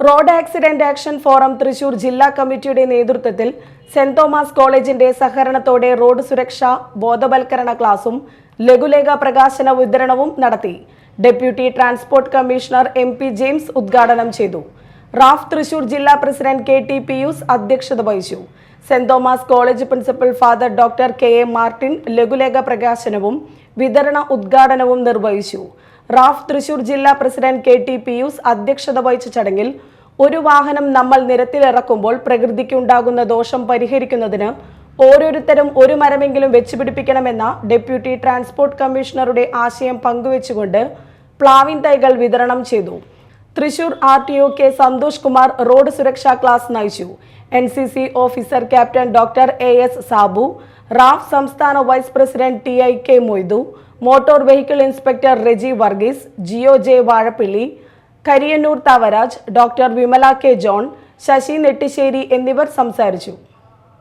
Road accident action forum Thrissur ജില്ലാ കമ്മിറ്റിയുടെ നേതൃത്വത്തിൽ സെന്റ് തോമസ് കോളേജിന്റെ സഹകരണത്തോടെ റോഡ് സുരക്ഷ ബോധവൽക്കരണ ക്ലാസും ലഘുലേഖ പ്രകാശന വിതരണവും നടത്തി. Deputy transport commissioner M P James ഉദ്ഘാടനം ചെയ്തു. റാഫ് തൃശൂർ ജില്ലാ പ്രസിഡന്റ് കെ ടി പിയൂസ് അധ്യക്ഷത വഹിച്ചു. Saint Thomas college principal father doctor K A Martin ലഘുലേഖ പ്രകാശനവും വിതരണ ഉദ്ഘാടനവും നിർവഹിച്ചു. റാഫ് തൃശൂർ ജില്ലാ പ്രസിഡന്റ് കെ ടി പിയൂസ് അധ്യക്ഷത വഹിച്ച ചടങ്ങിൽ ഒരു വാഹനം നമ്മൾ നിരത്തിലിറക്കുമ്പോൾ പ്രകൃതിക്കുണ്ടാകുന്ന ദോഷം പരിഹരിക്കുന്നതിന് ഓരോരുത്തരും ഒരു മരമെങ്കിലും വെച്ചുപിടിപ്പിക്കണമെന്ന ഡെപ്യൂട്ടി ട്രാൻസ്പോർട്ട് കമ്മീഷണറുടെ ആശയം പങ്കുവച്ചുകൊണ്ട് പ്ലാവിൻ തൈകൾ വിതരണം ചെയ്തു. Thrissur R T O K Santhosh Kumar road സുരക്ഷാ ക്ലാസ് നയിച്ചു. N C C officer captain doctor A S Sabu RAF സംസ്ഥാന vice president T I K Moidu motor vehicle inspector Reji Varghese Jio J Vazhappilly Kariyannur Thavaraj doctor Vimala K John Sasi Nettissery എന്നിവർ സംസാരിച്ചു.